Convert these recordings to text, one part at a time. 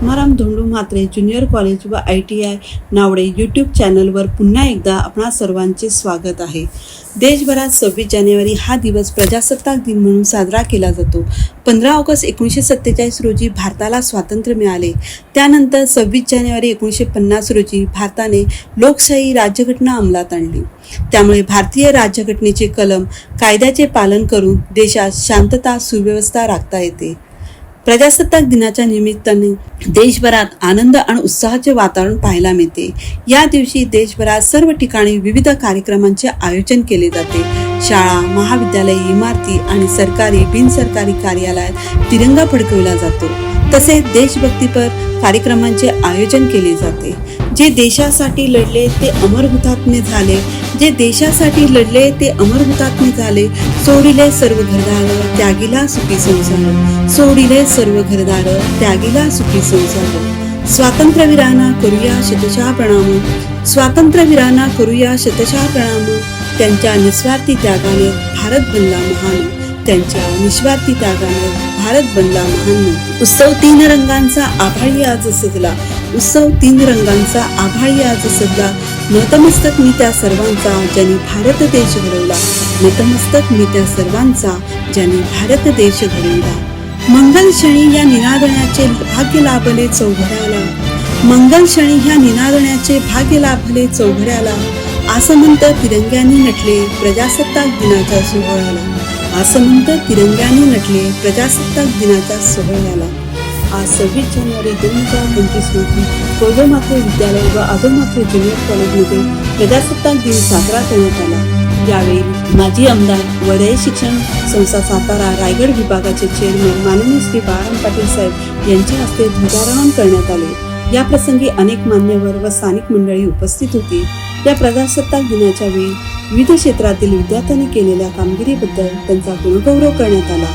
Atmaram Dhondu Mhatre junior college व I T I Navde YouTube चॅनलवर पुन्हा एकदा आपणा सर्वांचे स्वागत आहे. देशभरात सव्वीस जानेवारी हा दिवस प्रजासत्ताक दिन म्हणून साजरा केला जातो. पंधरा ऑगस्ट एकोणीसशे सत्तेचाळीस रोजी भारताला स्वातंत्र्य मिळाले. त्यानंतर सव्वीस जानेवारी एकोणीसशे पन्नास रोजी भारताने लोकशाही राज्यघटना अंमलात आणली. त्यामुळे भारतीय राज्यघटनेचे कलम कायद्याचे पालन करून देशात शांतता सुव्यवस्था राखता येते. प्रजासत्ताक दिनाच्या निमित्ताने देशभरात आनंद आणि उत्साहाचे वातावरण पाहायला मिळते. या दिवशी देशभरात सर्व ठिकाणी विविध कार्यक्रमांचे आयोजन केले जाते. शाळा महाविद्यालय इमारती आणि सरकारी बिनसरकारी कार्यालयात तिरंगा फडकविला जातो. तसेच देशभक्तीपर कार्यक्रमांचे आयोजन केले जाते. जे देशासाठी लढले ते अमर हुतात्मे झाले. जे देशासाठी लढले ते अमर हुतात्मे झाले. सोडिले सर्व घरदार त्यागीला सुखी संसार. सोडिले सर्व घरदार त्यागीला सुखी संसार. स्वातंत्र्यवीरांना करूया शतशा प्रणाम स्वातंत्र्यवीरांना करूया शतशा प्रणाम त्यांच्या निस्वार्थी त्यागाने भारत बनला महान. त्यांच्या निस्वार्थी त्यागाने भारत बनला महान. उत्सव तीन रंगांचा आभाळी आज सजला. उत्सव तीन रंगांचा आभाळी आज सजला. नतमस्तक मी त्या सर्वांचा ज्यांनी भारत देश घडवला. नतमस्तक मी त्या सर्वांचा ज्यांनी भारत देश घडवला. मंगल क्षणी या निनादण्याचे भाग्य लाभले चौघड्याला मंगल क्षणी ह्या निनादण्याचे भाग्य लाभले चौघड्याला असं म्हणतं तिरंग्याने नटले प्रजासत्ताक दिनाच्या सोहळ्याला. असं म्हणतं तिरंग्याने नटले प्रजासत्ताक दिनाच्या सोहळ्याला. आज सव्वीस जानेवारी दोन हजार पंचवीस रोजी कोल्हामाथे विद्यालय व आदोमाथे ज्युनियर कॉलेजमध्ये प्रजासत्ताक दिन साजरा करण्यात आला. यावेळी माजी आमदार व रय शिक्षण संस्था सातारा रायगड विभागाचे चेअरमन माननीय श्री बाळाराम पाटील साहेब यांच्या हस्ते ध्वजारोहण करण्यात आले. या प्रसंगी अनेक मान्यवर व स्थानिक मंडळी उपस्थित होती. या प्रजासत्ताक दिनाच्या वेळी विविध क्षेत्रातील विद्यार्थ्यांनी केलेल्या कामगिरीबद्दल त्यांचा गुणगौरव करण्यात आला.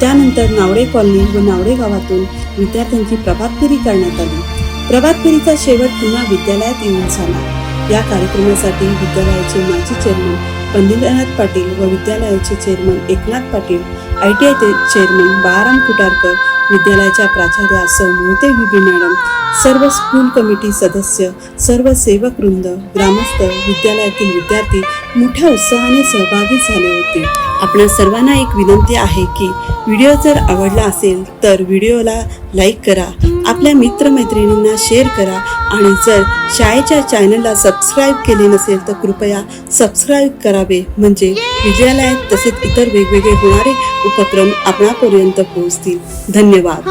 त्यानंतर नावडे कॉलनी व नावडे गावातून विद्यार्थ्यांची प्रभात फेरी करण्यात आली. प्रभात फेरीचा शेवट पुन्हा विद्यालयात येऊन झाला. या कार्यक्रमासाठी विद्यालयाचे माजी चेअरमन पंडितनाथ पाटील व विद्यालयाचे chairman Eknath Patil I T आयचे चेअरमन बाळाराम कुटारकर विद्यालयाच्या प्राचार्या सौ मोहिते विबी मॅडम सर्व स्कूल कमिटी सदस्य सर्व सेवक वृंद ग्रामस्थ विद्यालयातील विद्यार्थी मोठ्या उत्साहाने सहभागी झाले होते. आपणा सर्वांना एक विनंती आहे की व्हिडिओ जर आवडला असेल तर व्हिडिओला लाईक करा आपल्या मित्रमैत्रिणींना शेअर करा आणि जर शाळेच्या चॅनलला सबस्क्राईब केले नसेल तर कृपया सबस्क्राईब करावे. म्हणजे विजयालयात तसेच इतर वेगवेगळे होणारे उपक्रम आपणापर्यंत पोहोचतील. धन्यवाद.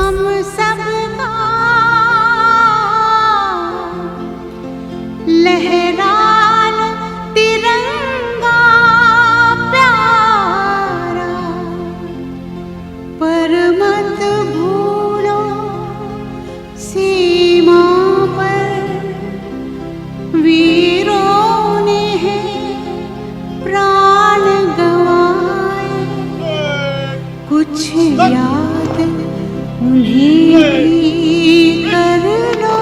कुछ याद उन्हें भी कर लो।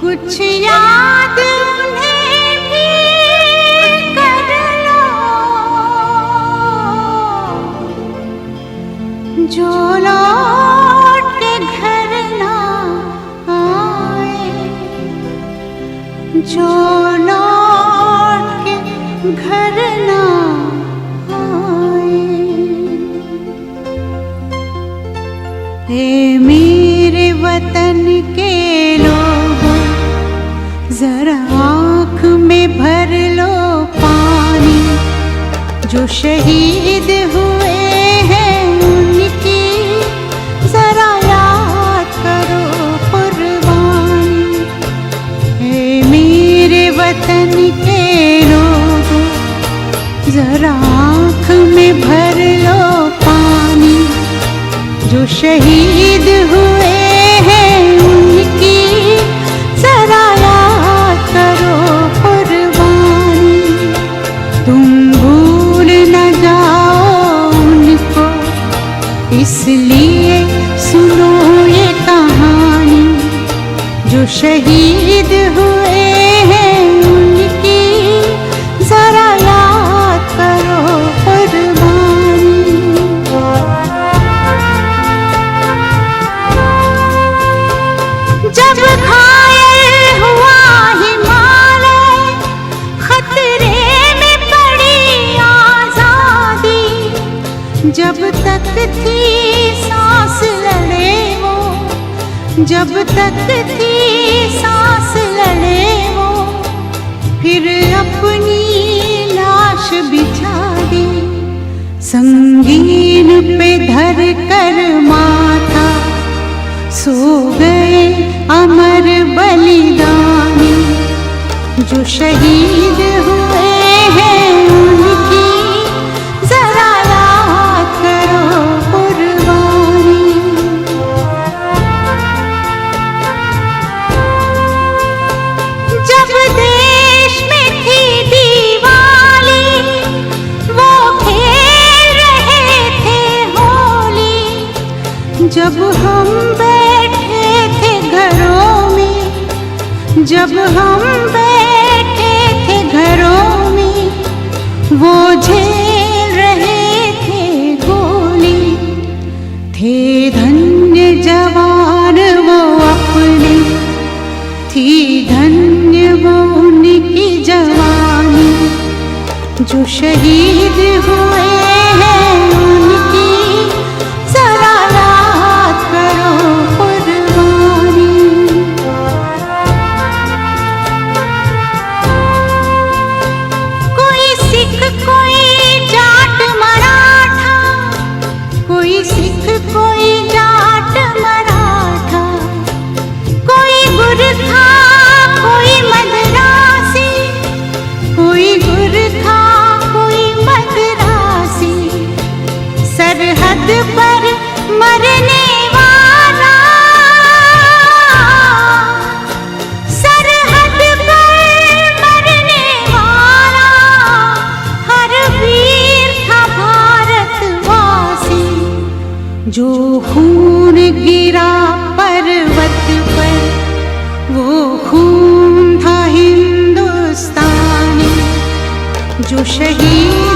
कुछ याद उन्हें भी कर लो। जो लौट घर ना आए जो शहीद हुए हैं उनकी। जरा याद करो कुर्बानी। हे मेरे वतन के लोग जरा आँख में भर लो पानी। जो शहीद जो अपनी लाश बिछा दी। संगीन पे धर कर माता सो गए अमर बलिदानी। जो शहीद हुए शहीद हुए जो खून गिरा पर्वत पर वो खून था हिंदुस्तानी। जो शहीद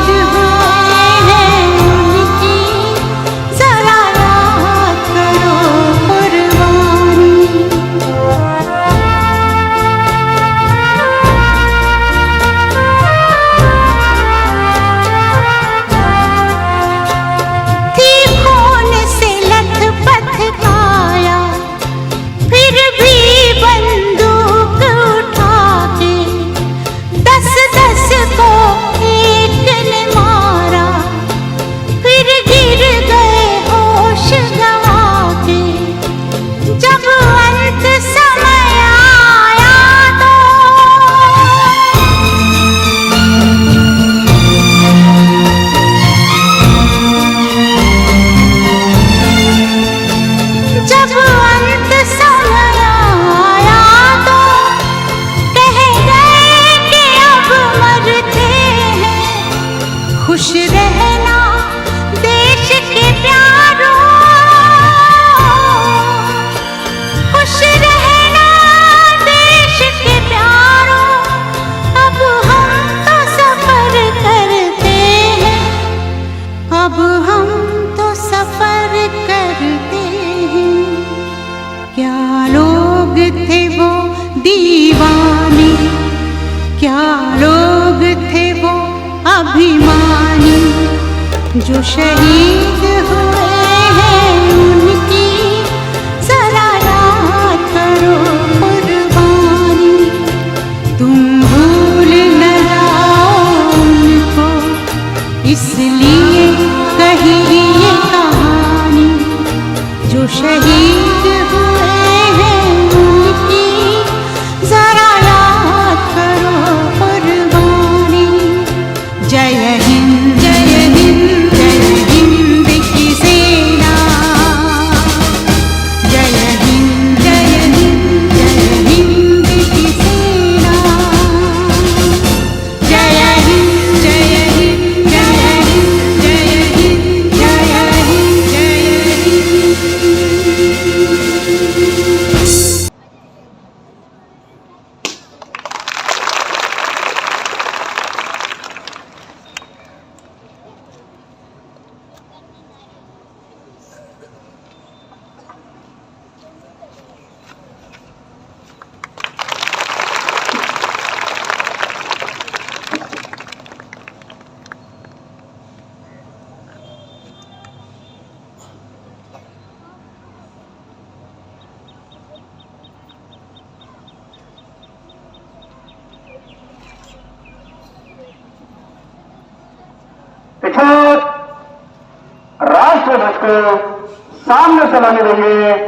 सामने चलाने देंगे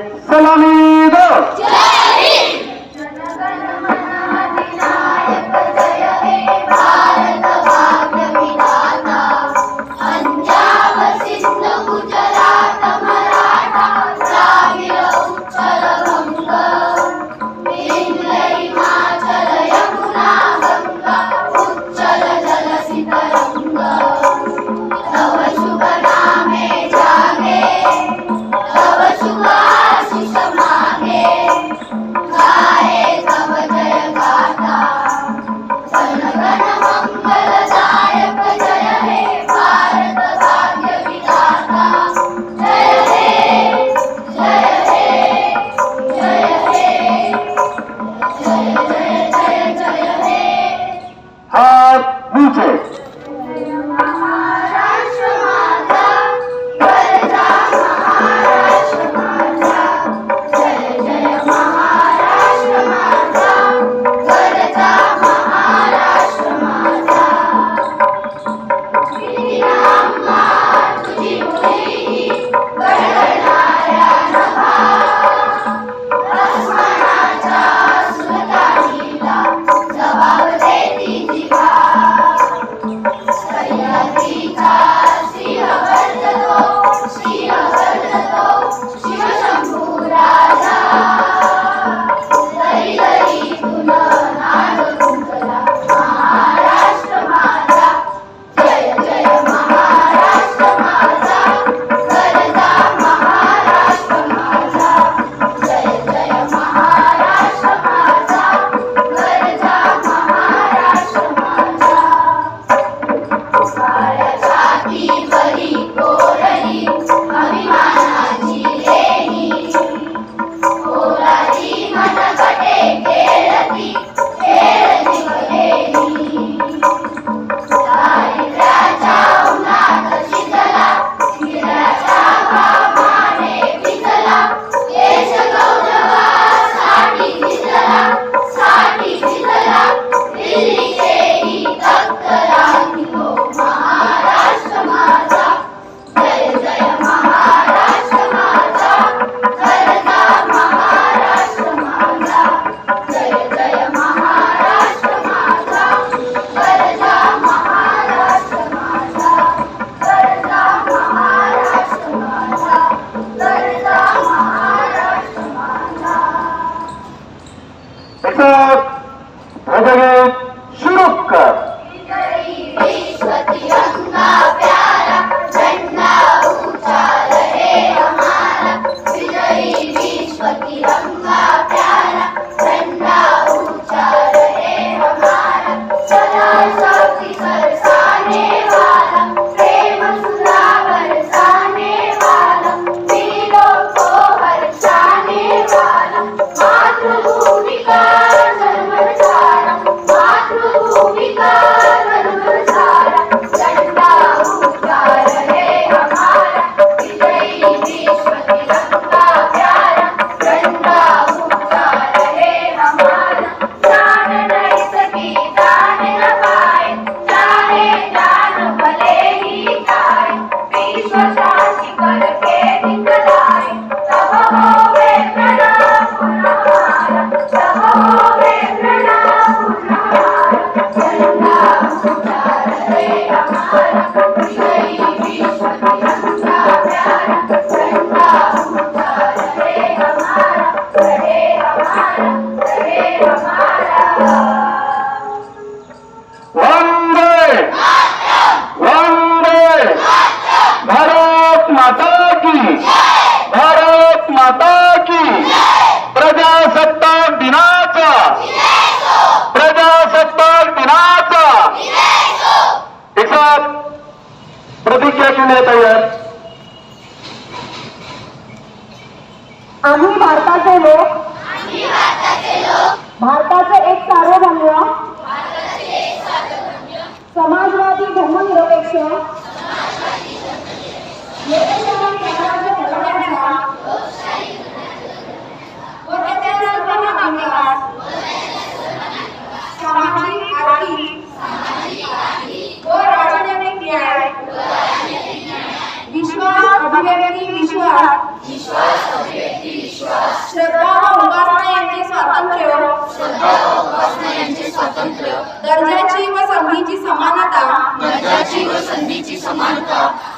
एक प्रतिज्ञा के तयार. व विश्वास अभिव्यक्ती विश्वास श्रद्धा व उपासना यांचे स्वातंत्र्य दर्जाची व संधीची समानता.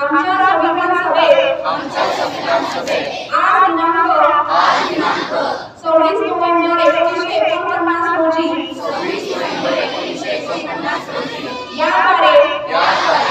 आमच्या संविधान सभेत आज दिनांक सव्वीस नोव्हेंबर एकोणीसशे एकोणपन्नास रोजी. याद्वारे हे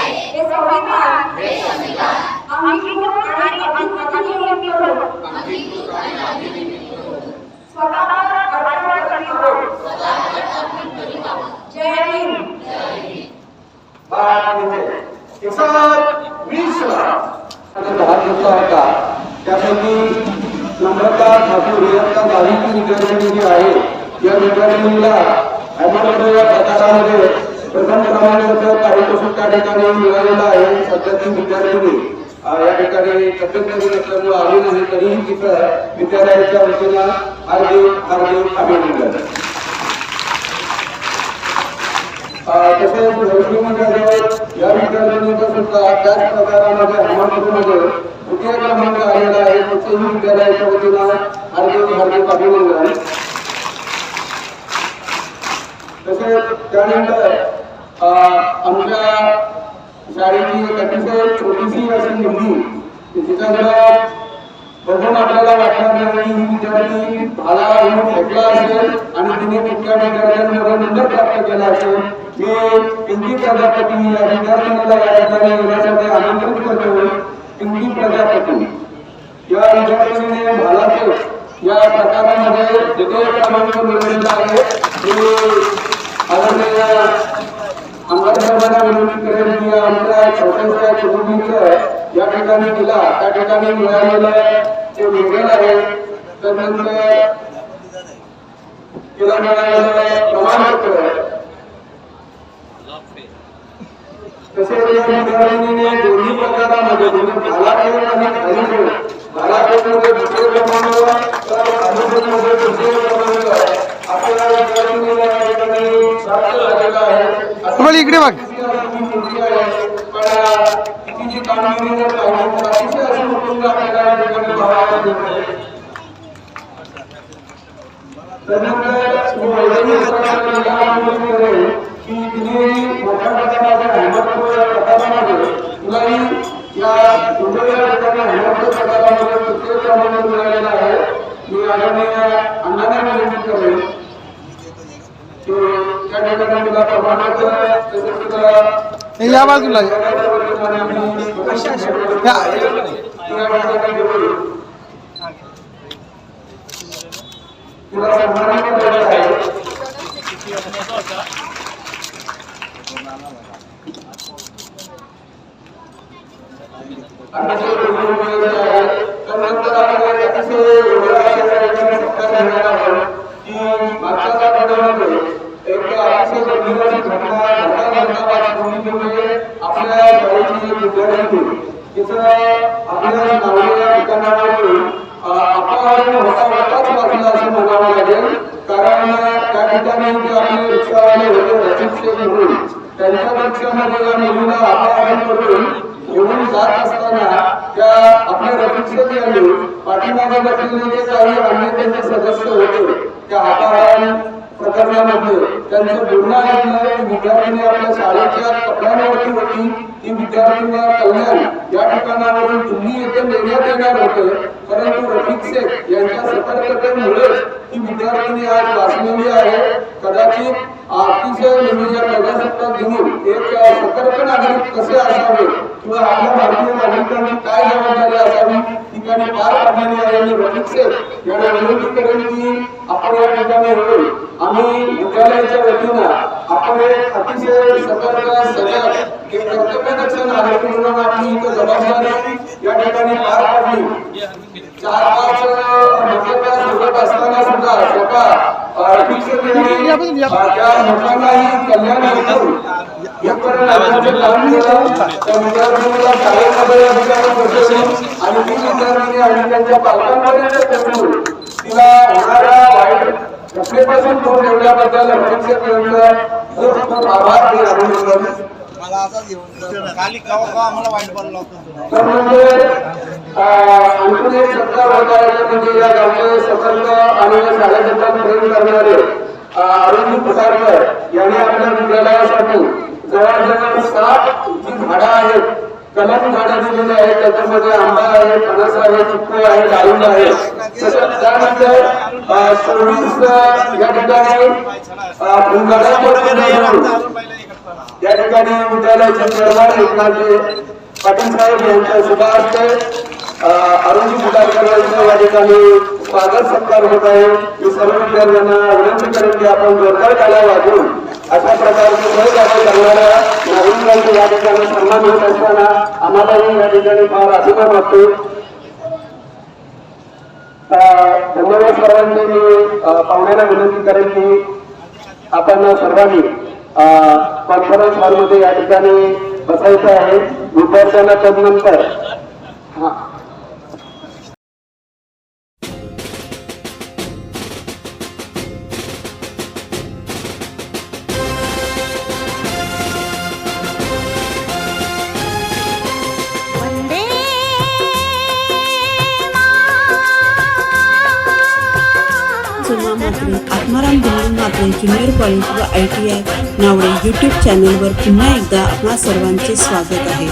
या प्रकारामध्ये प्रथम क्रमांकाचं पारितोषिक त्या ठिकाणी मिळालेलं आहे. सध्या विद्यार्थ्यांनी या ठिकाणी तब्येत बरी नसल्यामुळे आली नाही तरीही तिथं विद्यालयाच्या वतीनं हार्दिक हार्दिक अभिनंदन. तसेच मंडळावर या विद्यार्थ्यांचा सुद्धा त्याच प्रकारामध्ये अहमदपूरमध्ये तृतीय क्रमांक आलेला आहे. तसेही विद्यालयाच्या वतीनं हार्दिक हार्दिक अभिनंदन. तसेच त्यानंतर आमच्या शाळेची एक अतिशय छोटीशी अशी मुलगी तिच्याकडं बघून आपल्याला वाटणार नाही ही विद्यार्थी भाला घेऊन फेकला असेल आणि तिने कुठल्या विद्यार्थ्यांमध्ये नंबर प्राप्त केला असेल. मी पिंकी प्रजापती या विद्यार्थ्यांना या ठिकाणी येण्यासाठी आमंत्रित करतो. पिंकी प्रजापती. या विद्यार्थिनीने भाला फेक या प्रकारामध्ये द्वितीय क्रमांक मिळवलेला आहे. मी आदरणीय आमदार साहेबांना विनंती की आमच्या छोट्याशा या ठिकाणी त्या ठिकाणी मिळालेलं ते मेडल आहे त्यानंतर तिला मिळालेलं प्रमाणपत्र. तसेच या दोन्ही प्रकारामध्ये दोन्ही भालाफेक आणि खालीफेक भालाफेकमध्ये दुसरे क्रमांक तुम्हाला क्रमांक या ठिकाणी प्राप्त झालेला आहे इकडे बघ. तिची कामगिरी जर पाहिली तर अतिशय अशी उत्तुंग आपल्याला या ठिकाणी वैद्यकीय सत्राला या विनंती करेन की तिने मोठ्या प्रकाराच्या हेमंतपूर या प्रकारामध्ये तुलाही या मुंबई या ठिकाणी हेमंतपूर प्रकारामध्ये तृतीय क्रमांक मिळालेला आहे मी आदरणीय अण्णांना विनंती करेन की त्या ठिकाणी तुला प्रमाणपत्र तसेच तुला हे या बाजूला या. तुला सन्मानित केलेलं आहे अतिशय वेगवेगळे आहे त्यानंतर आपल्याला अतिशय वेगळा अशा ठिकाणी सत्कार मिळाला आहे की मागच्या आठवड्यामध्ये एक अतिशय गंभीर अशी घटना घडता घडता भूमिकेमध्ये आपल्या शाळेची एक विद्यार्थी तिचं आपल्या नावले या ठिकाणावरून अपहरण होता होताच वाचला असं म्हणावं लागेल कारण त्या ठिकाणी जे आपले रिक्षावाले होते रचित शेख म्हणून त्यांच्या रिक्षामध्ये या मुलीला अपहरण करून घेऊन जात असताना त्या आपल्या रचित यांनी पाठीमागे बसलेले जे काही अन्य त्यांचे सदस्य होते त्या अपहरण प्रकरणामध्ये त्यांचं बोलणं ऐकलं की विद्यार्थिनी आपल्या शाळेच्या कपड्यांवरती होती ती विद्यार्थिनी कल्याण या ठिकाणावरून दिल्ली येथे नेण्यात येणार होते परंतु रफिक शेख यांच्या सतर्कतेमुळे ती विद्यार्थिनी आज वाचलेली आहे कदाचित अतिशय म्हणजे या प्रजासत्ताक दिनी एक सतर्क नागरिक कसे असावे किंवा आपल्या भारतीय नागरिकांनी काय जबाबदारी असावी? ठिकाणी पार पाडलेली आहे आणि रफिक शेख यांना विनंती करेल की आपण या ठिकाणी येऊन आम्ही विद्यालयाच्या वतीनं आपण एक अतिशय सतर्क सजग एक कर्तव्यदक्ष नागरिक म्हणून आपली इथं जबाबदारी या ठिकाणी पार पाडली. चार पाच मतदार असताना सुद्धा स्वतः आर्थिक लोकांनाही कल्याण आणि ती आणि त्यांच्या पालकांपर्यंत तिला होणाऱ्या वाईट घटनेपासून दूर ठेवल्याबद्दल खूप आभार आणि अभिनंदन खाली कवा कवा आम्हाला वाईट होता सत्ता म्हणजे या गावचे सतर्क आणि या शाळेबद्दल प्रेम करणारे अरुण यांनी आपल्या विद्यालयासाठी जवळजवळ सात जी. झाडं आहेत कलम झाडं दिलेली आहेत त्याच्यामध्ये आंबा आहे फणस आहे चिक्कू आहे डाळिंब आहे त्यानंतर अं, या ठिकाणी या ठिकाणी विद्यालयाचे चेअरमन एकनाथजी पाटील साहेब यांच्या शुभार्थ अरुण फुटारकर यांचं या ठिकाणी स्वागत सत्कार होत आहे. मी सर्व विद्यार्थ्यांना विनंती करेन की आपण जोरदार टाळ्या वाजवून अशा प्रकारचे सहकार्य करणाऱ्या नागरिकांचे या ठिकाणी सन्मान होत असताना आम्हालाही या ठिकाणी फार अभिमान वाटतो. धन्यवाद सर्वांनी. मी पाहुण्याला विनंती करेन की आपण सर्वांनी कॉन्फरन्स हॉलमध्ये या ठिकाणी बसायचं आहे. विद्यार्थ्यांना तदनंतर आत्माराम बिल्डिंग मात्र ज्युनियर कॉलेज व I T I Navde YouTube चॅनलवर पुन्हा एकदा आपणा सर्वांचे स्वागत आहे.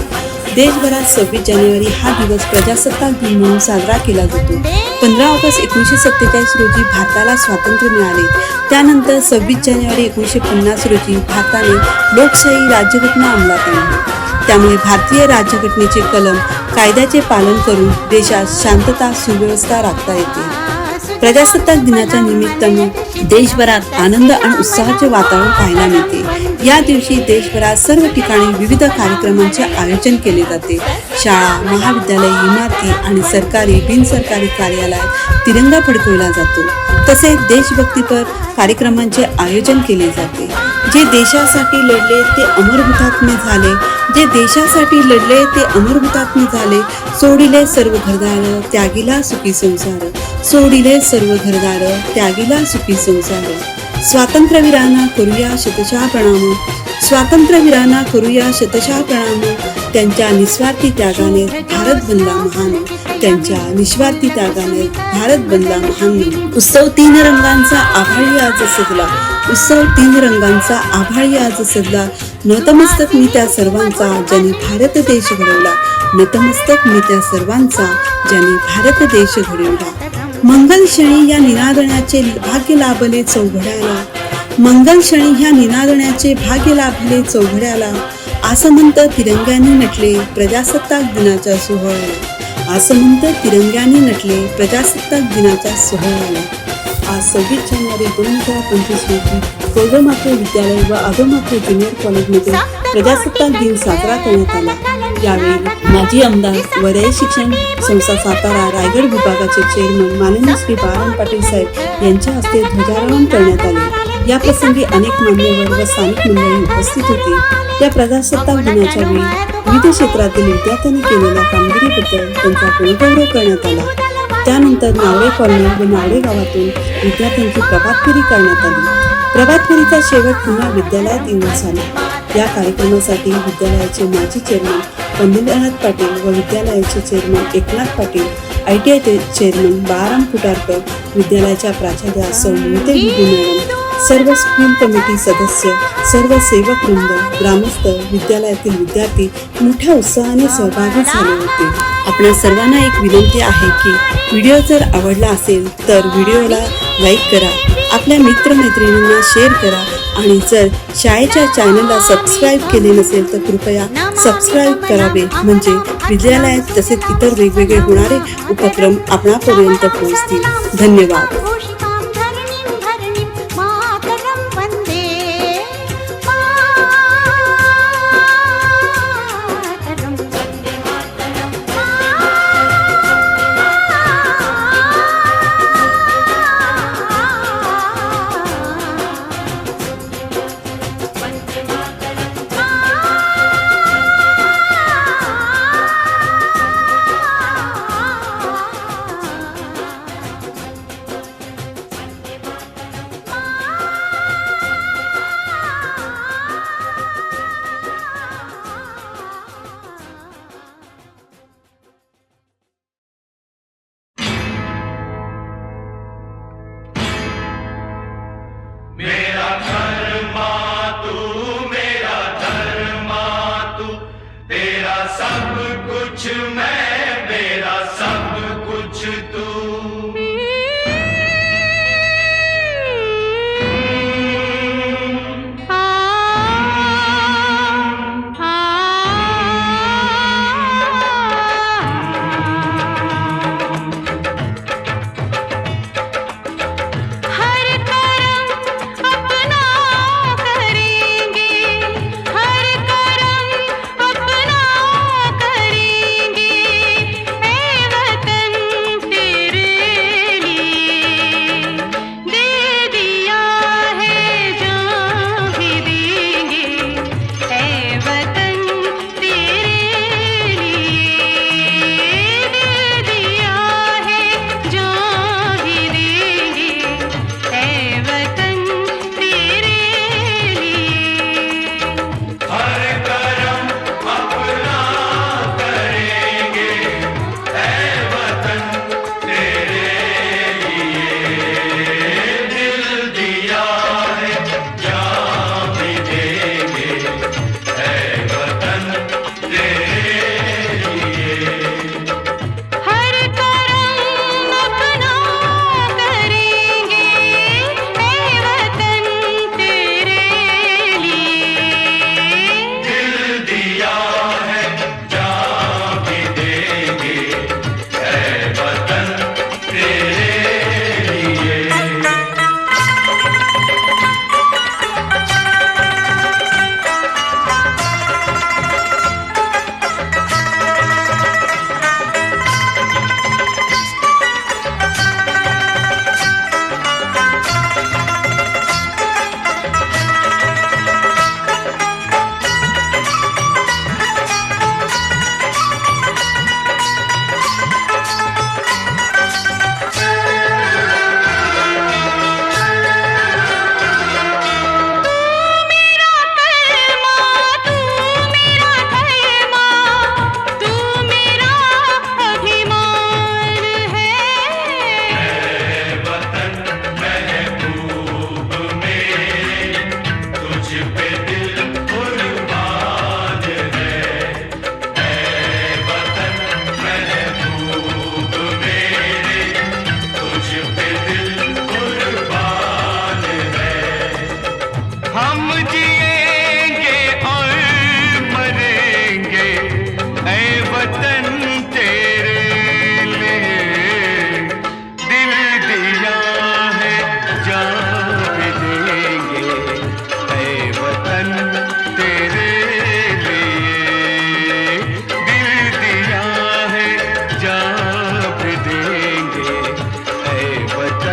देशभरात सव्वीस जानेवारी हा दिवस प्रजासत्ताक दिन म्हणून साजरा केला जातो. पंधरा ऑगस्ट एकोणीसशे सत्तेचाळीस रोजी भारताला स्वातंत्र्य मिळाले. त्यानंतर सव्वीस जानेवारी एकोणीसशे पन्नास रोजी भारताने लोकशाही राज्यघटना अंमलात आणली. त्यामुळे भारतीय राज्यघटनेचे कलम कायद्याचे पालन करून देशात शांतता सुव्यवस्था राखता येते. प्रजासत्ताक दिनाच्या निमित्ताने देशभरात आनंद आणि उत्साहाचे वातावरण पाहायला मिळते. या दिवशी देशभरात सर्व ठिकाणी विविध कार्यक्रमांचे आयोजन केले जाते. शाळा महाविद्यालय इमारती आणि सरकारी बिनसरकारी कार्यालयात तिरंगा फडकवला जातो. तसेच देशभक्तीपर कार्यक्रमांचे आयोजन केले जाते. जे देशासाठी लढले ते अमर हुतात्मे झाले. जे देशासाठी लढले ते अमर हुतात्मे झाले. सोडिले सर्व घरदार त्यागीला सुखी संसार. सोडिले सर्व घरदार त्यागीला सुखी संसार. स्वातंत्र्यवीरांना करूया शतशा प्रणाम. स्वातंत्र्यवीरांना करूया शतशा प्रणाम. त्यांच्या निस्वार्थी त्यागाने भारत बनला महान. त्यांच्या निस्वार्थी त्यागाने भारत बनला महान. उत्सव तीन रंगांचा आभाळी आज सजला. उत्सव तीन रंगांचा आभाळी आज सजला. नतमस्तक मी त्या सर्वांचा ज्यांनी भारत देश घडवला. नतमस्तक मी त्या सर्वांचा ज्यांनी भारत देश घडवला. मंगल क्षणी या निनादण्याचे भाग्य लाभले चौघड्याला. मंगल क्षणी ह्या निनादण्याचे भाग्य लाभले चौघड्याला. असं म्हणतं तिरंग्याने नटले प्रजासत्ताक दिनाच्या सोहळ्याला. असं म्हणतं तिरंग्याने नटले प्रजासत्ताक दिनाच्या सोहळ्याला. आज सव्वीस जानेवारी दोन हजार पंचवीस रोजी कोल्डमात्र विद्यालय व आदोमात्र ज्युनियर कॉलेजमध्ये प्रजासत्ताक दिन साजरा करण्यात आला. यावेळी माजी आमदार व शिक्षण संस्था सातारा रायगड विभागाचे चेअरमन माननीय श्री बाळाराम पाटील साहेब यांच्या हस्ते ध्वजारोहण करण्यात आले. या प्रसंगी अनेक मान्यवर व स्थानिक मंडळी उपस्थित होती. या प्रजासत्ताक दिनाच्या वेळी विविध क्षेत्रातील विद्यार्थ्यांनी केलेल्या कामगिरीबद्दल त्यांचा गुणगौरव करण्यात आला. त्यानंतर नावडे कॉलनी व नावडे गावातून विद्यार्थ्यांची प्रभात फेरी करण्यात आली. प्रभात फेरीचा शेवट पुन्हा विद्यालयात येऊन झाला. या कार्यक्रमासाठी विद्यालयाचे माजी चेअरमन पंडितनाथ पाटील व विद्यालयाचे chairman Eknath Patil I T I chairman Balaram Kutarkar विद्यालयाच्या प्राचार्या सौ ममते मॅडम सर्व स्कूल कमिटी सदस्य सर्व सेवक वृंद ग्रामस्थ विद्यालयातील विद्यार्थी मोठ्या उत्साहाने सहभागी झाले होते. आपल्या सर्वांना एक विनंती आहे की व्हिडिओ जर आवडला असेल तर व्हिडिओला लाईक करा आपल्या मित्रमैत्रिणींना शेअर करा आणि जर शाळेच्या चॅनलला सबस्क्राईब केले नसेल तर कृपया सबस्क्राईब करावे. म्हणजे विद्यालयात तसेच इतर वेगवेगळे होणारे उपक्रम आपणापर्यंत पोहोचतील. धन्यवाद.